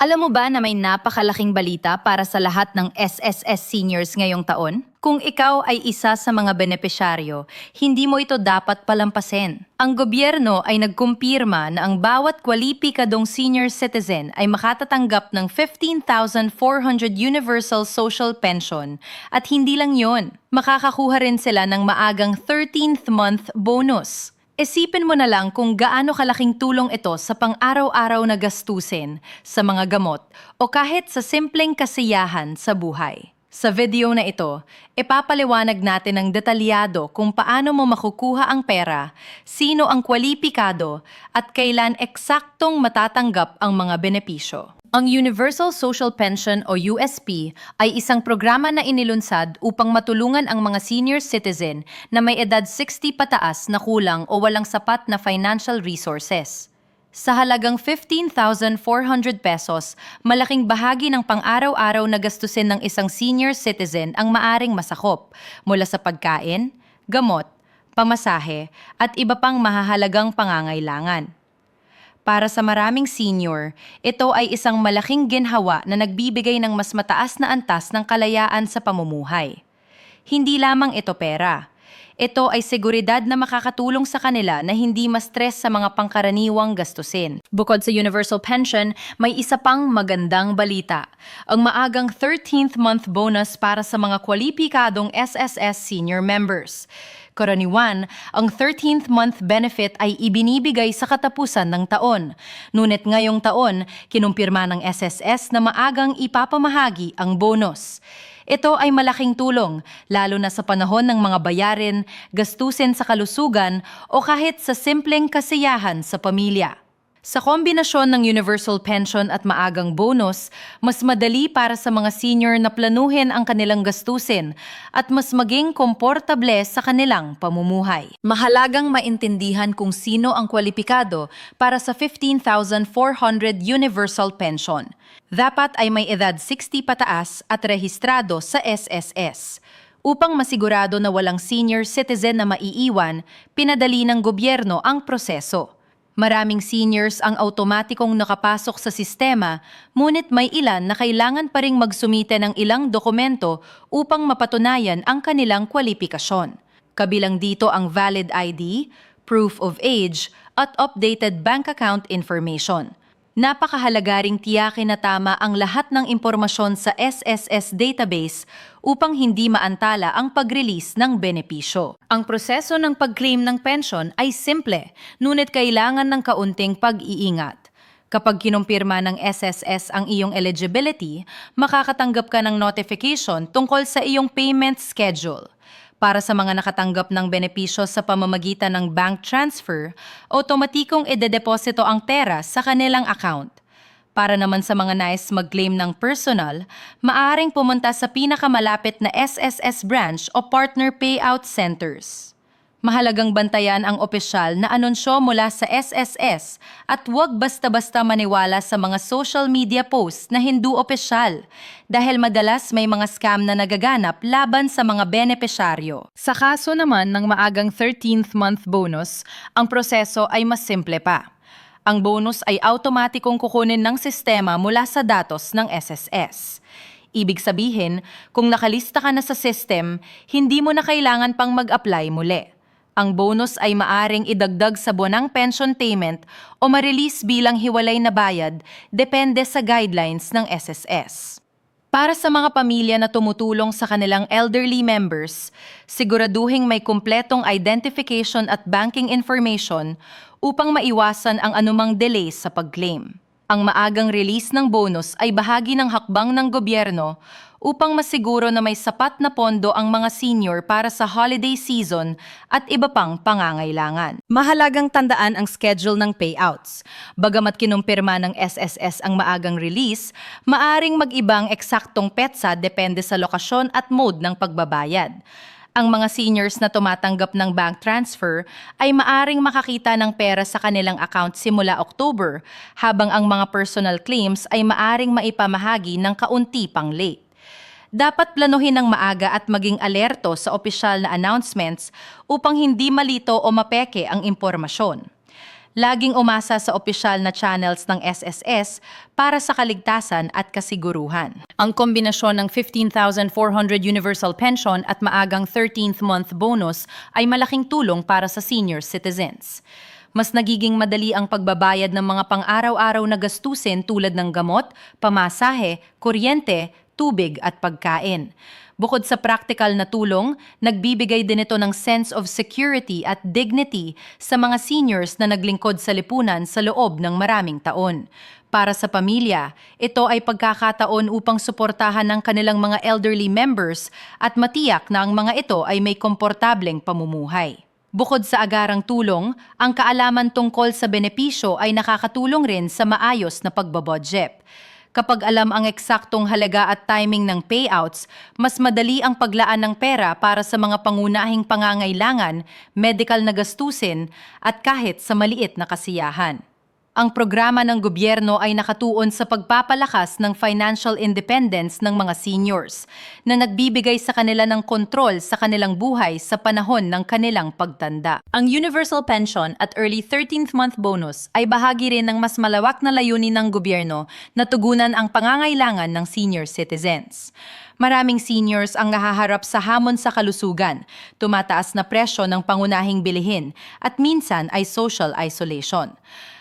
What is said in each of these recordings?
Alam mo ba na may napakalaking balita para sa lahat ng SSS seniors ngayong taon? Kung ikaw ay isa sa mga benepisyaryo, hindi mo ito dapat palampasin. Ang gobyerno ay nagkumpirma na ang bawat kwalipikadong senior citizen ay makatatanggap ng 15,400 universal social pension. At hindi lang yon, makakakuha rin sila ng maagang 13th month bonus. Isipin mo na lang kung gaano kalaking tulong ito sa pang-araw-araw na gastusin, sa mga gamot, o kahit sa simpleng kasiyahan sa buhay. Sa video na ito, ipapaliwanag natin ng detalyado kung paano mo makukuha ang pera, sino ang kwalipikado, at kailan eksaktong matatanggap ang mga benepisyo. Ang Universal Social Pension o USP ay isang programa na inilunsad upang matulungan ang mga senior citizen na may edad 60 pataas na kulang o walang sapat na financial resources. Sa halagang 15,400 pesos, malaking bahagi ng pang-araw-araw na gastusin ng isang senior citizen ang maaring masakop mula sa pagkain, gamot, pamasahe, at iba pang mahahalagang pangangailangan. Para sa maraming senior, ito ay isang malaking ginhawa na nagbibigay ng mas mataas na antas ng kalayaan sa pamumuhay. Hindi lamang ito pera. Ito ay seguridad na makakatulong sa kanila na hindi ma-stress sa mga pangkaraniwang gastusin. Bukod sa universal pension, may isa pang magandang balita. Ang maagang 13th month bonus para sa mga kwalipikadong SSS senior members. Karaniwan, ang 13th month benefit ay ibinibigay sa katapusan ng taon. Ngunit ngayong taon, kinumpirma ng SSS na maagang ipapamahagi ang bonus. Ito ay malaking tulong, lalo na sa panahon ng mga bayarin, gastusin sa kalusugan o kahit sa simpleng kasiyahan sa pamilya. Sa kombinasyon ng universal pension at maagang bonus, mas madali para sa mga senior na planuhin ang kanilang gastusin at mas maging komportable sa kanilang pamumuhay. Mahalagang maintindihan kung sino ang kwalipikado para sa 15,400 universal pension. Dapat ay may edad 60 pataas at rehistrado sa SSS. Upang masigurado na walang senior citizen na maiiwan, pinadali ng gobyerno ang proseso. Maraming seniors ang automatikong nakapasok sa sistema, ngunit may ilan na kailangan pa ring magsumite ng ilang dokumento upang mapatunayan ang kanilang kwalifikasyon. Kabilang dito ang valid ID, proof of age, at updated bank account information. Napakahalaga ring tiyakin na tama ang lahat ng impormasyon sa SSS database upang hindi maantala ang pag-release ng benepisyo. Ang proseso ng pag-claim ng pension ay simple, ngunit kailangan ng kaunting pag-iingat. Kapag kinumpirma ng SSS ang iyong eligibility, makakatanggap ka ng notification tungkol sa iyong payment schedule. Para sa mga nakatanggap ng benepisyo sa pamamagitan ng bank transfer, otomatikong idedeposito ang pera sa kanilang account. Para naman sa mga nais mag-claim ng personal, maaring pumunta sa pinakamalapit na SSS branch o partner payout centers. Mahalagang bantayan ang opisyal na anunsyo mula sa SSS at huwag basta-basta maniwala sa mga social media posts na hindi opisyal dahil madalas may mga scam na nagaganap laban sa mga benepisyaryo. Sa kaso naman ng maagang 13th month bonus, ang proseso ay mas simple pa. Ang bonus ay automatikong kukunin ng sistema mula sa datos ng SSS. Ibig sabihin, kung nakalista ka na sa system, hindi mo na kailangan pang mag-apply muli. Ang bonus ay maaring idagdag sa buwanang pension payment o ma-release bilang hiwalay na bayad depende sa guidelines ng SSS. Para sa mga pamilya na tumutulong sa kanilang elderly members, siguraduhing may kumpletong identification at banking information upang maiwasan ang anumang delay sa pag-claim. Ang maagang release ng bonus ay bahagi ng hakbang ng gobyerno upang masiguro na may sapat na pondo ang mga senior para sa holiday season at iba pang pangangailangan. Mahalagang tandaan ang schedule ng payouts. Bagamat kinumpirma ng SSS ang maagang release, maaring mag-ibang eksaktong petsa depende sa lokasyon at mode ng pagbabayad ang mga seniors na tumatanggap ng bank transfer ay maaring makakita ng pera sa kanilang account simula October, habang ang mga personal claims ay maaring maipamahagi ng kaunti pang late. Dapat planuhin ng maaga at maging alerto sa opisyal na announcements upang hindi malito o mapeke ang impormasyon. Laging umasa sa opisyal na channels ng SSS para sa kaligtasan at kasiguruhan. Ang kombinasyon ng 15,400 universal pension at maagang 13th month bonus ay malaking tulong para sa senior citizens. Mas nagiging madali ang pagbabayad ng mga pang-araw-araw na gastusin tulad ng gamot, pamasahe, kuryente, tubig at pagkain. Bukod sa practical na tulong, nagbibigay din ito ng sense of security at dignity sa mga seniors na naglingkod sa lipunan sa loob ng maraming taon. Para sa pamilya, ito ay pagkakataon upang suportahan ng kanilang mga elderly members at matiyak na ang mga ito ay may komportableng pamumuhay. Bukod sa agarang tulong, ang kaalaman tungkol sa benepisyo ay nakakatulong rin sa maayos na pagbabudget. Kapag alam ang eksaktong halaga at timing ng payouts, mas madali ang paglaan ng pera para sa mga pangunahing pangangailangan, medical na gastusin, at kahit sa maliit na kasiyahan. Ang programa ng gobyerno ay nakatuon sa pagpapalakas ng financial independence ng mga seniors na nagbibigay sa kanila ng kontrol sa kanilang buhay sa panahon ng kanilang pagtanda. Ang universal pension at early 13th month bonus ay bahagi rin ng mas malawak na layunin ng gobyerno na tugunan ang pangangailangan ng senior citizens. Maraming seniors ang nahaharap sa hamon sa kalusugan, tumataas na presyo ng pangunahing bilihin, at minsan ay social isolation.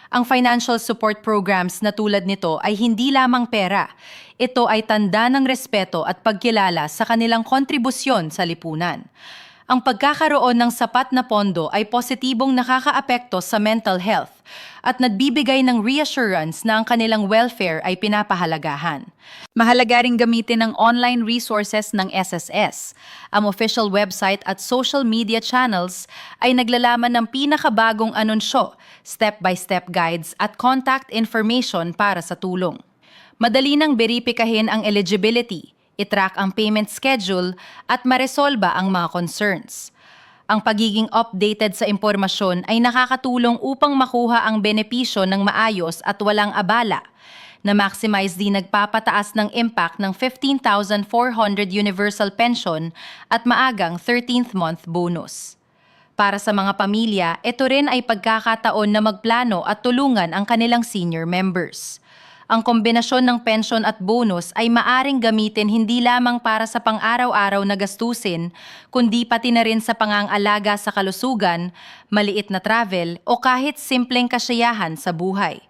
Ang financial support programs na tulad nito ay hindi lamang pera. Ito ay tanda ng respeto at pagkilala sa kanilang kontribusyon sa lipunan. Ang pagkakaroon ng sapat na pondo ay positibong nakakaapekto sa mental health at nagbibigay ng reassurance na ang kanilang welfare ay pinapahalagahan. Mahalaga ring gamitin ang online resources ng SSS. Ang official website at social media channels ay naglalaman ng pinakabagong anunsyo, step-by-step guides at contact information para sa tulong. Madali nang beripikahin ang eligibility, itrack ang payment schedule at maresolba ang mga concerns. Ang pagiging updated sa impormasyon ay nakakatulong upang makuha ang benepisyo ng maayos at walang abala na maximize din nagpapataas ng impact ng 15,400 universal pension at maagang 13th month bonus. Para sa mga pamilya, ito rin ay pagkakataon na magplano at tulungan ang kanilang senior members. Ang kombinasyon ng pension at bonus ay maaring gamitin hindi lamang para sa pang-araw-araw na gastusin, kundi pati na rin sa pangangalaga sa kalusugan, maliit na travel o kahit simpleng kasiyahan sa buhay.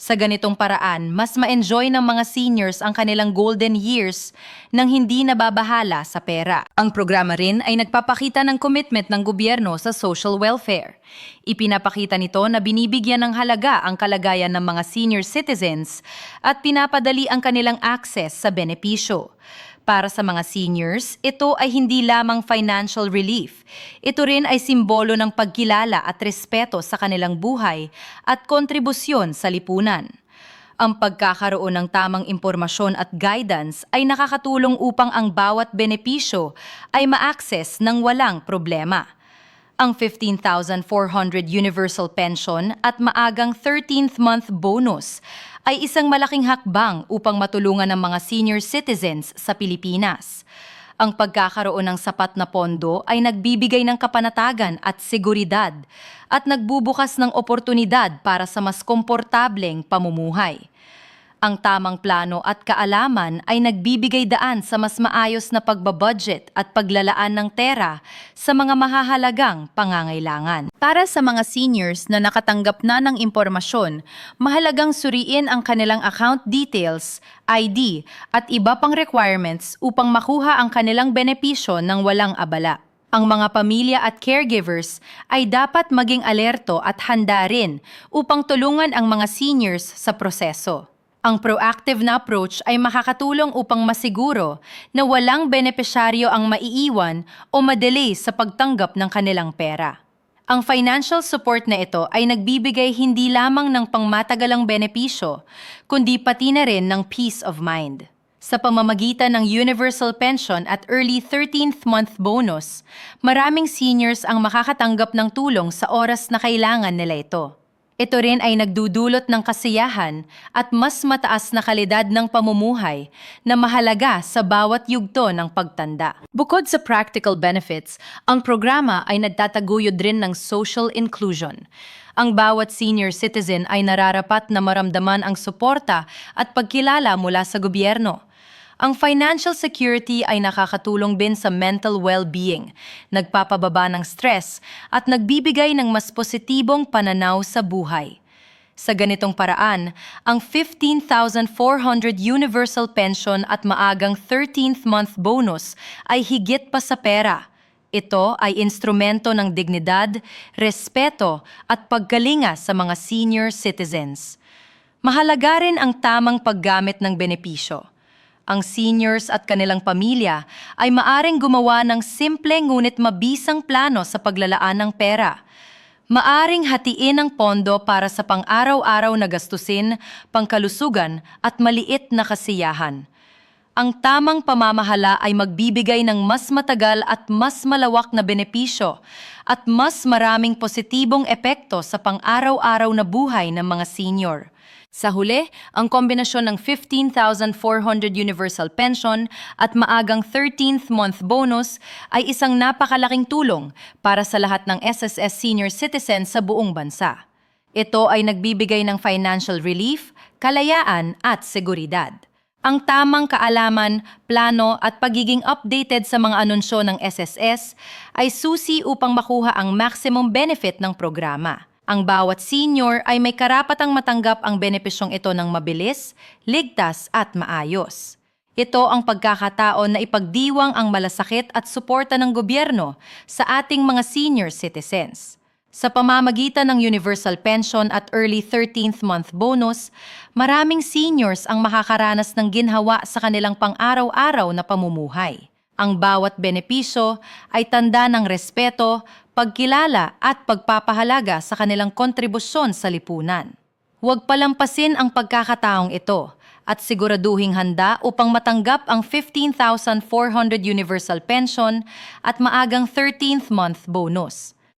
Sa ganitong paraan, mas ma-enjoy ng mga seniors ang kanilang golden years nang hindi nababahala sa pera. Ang programa rin ay nagpapakita ng commitment ng gobyerno sa social welfare. Ipinapakita nito na binibigyan ng halaga ang kalagayan ng mga senior citizens at pinapadali ang kanilang access sa benepisyo. Para sa mga seniors, ito ay hindi lamang financial relief. Ito rin ay simbolo ng pagkilala at respeto sa kanilang buhay at kontribusyon sa lipunan. Ang pagkakaroon ng tamang impormasyon at guidance ay nakakatulong upang ang bawat benepisyo ay ma-access ng walang problema ang 15,400 universal pension at maagang 13th month bonus ay isang malaking hakbang upang matulungan ng mga senior citizens sa Pilipinas. Ang pagkakaroon ng sapat na pondo ay nagbibigay ng kapanatagan at seguridad at nagbubukas ng oportunidad para sa mas komportableng pamumuhay. Ang tamang plano at kaalaman ay nagbibigay daan sa mas maayos na pagbabudget at paglalaan ng tera sa mga mahahalagang pangangailangan. Para sa mga seniors na nakatanggap na ng impormasyon, mahalagang suriin ang kanilang account details, ID, at iba pang requirements upang makuha ang kanilang benepisyo ng walang abala. Ang mga pamilya at caregivers ay dapat maging alerto at handa rin upang tulungan ang mga seniors sa proseso. Ang proactive na approach ay makakatulong upang masiguro na walang benepisyaryo ang maiiwan o madelay sa pagtanggap ng kanilang pera. Ang financial support na ito ay nagbibigay hindi lamang ng pangmatagalang benepisyo, kundi pati na rin ng peace of mind. Sa pamamagitan ng universal pension at early 13th month bonus, maraming seniors ang makakatanggap ng tulong sa oras na kailangan nila ito. Ito rin ay nagdudulot ng kasiyahan at mas mataas na kalidad ng pamumuhay na mahalaga sa bawat yugto ng pagtanda. Bukod sa practical benefits, ang programa ay nagtataguyod rin ng social inclusion. Ang bawat senior citizen ay nararapat na maramdaman ang suporta at pagkilala mula sa gobyerno. Ang financial security ay nakakatulong din sa mental well-being, nagpapababa ng stress at nagbibigay ng mas positibong pananaw sa buhay. Sa ganitong paraan, ang 15,400 universal pension at maagang 13th month bonus ay higit pa sa pera. Ito ay instrumento ng dignidad, respeto at paggalinga sa mga senior citizens. Mahalaga rin ang tamang paggamit ng benepisyo. Ang seniors at kanilang pamilya ay maaring gumawa ng simple ngunit mabisang plano sa paglalaan ng pera. Maaring hatiin ang pondo para sa pang-araw-araw na gastusin, pangkalusugan at maliit na kasiyahan. Ang tamang pamamahala ay magbibigay ng mas matagal at mas malawak na benepisyo at mas maraming positibong epekto sa pang-araw-araw na buhay ng mga senior. Sa huli, ang kombinasyon ng 15,400 universal pension at maagang 13th month bonus ay isang napakalaking tulong para sa lahat ng SSS senior citizens sa buong bansa. Ito ay nagbibigay ng financial relief, kalayaan at seguridad. Ang tamang kaalaman, plano at pagiging updated sa mga anunsyo ng SSS ay susi upang makuha ang maximum benefit ng programa. Ang bawat senior ay may karapatang matanggap ang benepisyong ito ng mabilis, ligtas at maayos. Ito ang pagkakataon na ipagdiwang ang malasakit at suporta ng gobyerno sa ating mga senior citizens. Sa pamamagitan ng universal pension at early 13th month bonus, maraming seniors ang makakaranas ng ginhawa sa kanilang pang-araw-araw na pamumuhay. Ang bawat benepisyo ay tanda ng respeto, pagkilala at pagpapahalaga sa kanilang kontribusyon sa lipunan. Huwag palampasin ang pagkakataong ito at siguraduhing handa upang matanggap ang 15,400 universal pension at maagang 13th month bonus.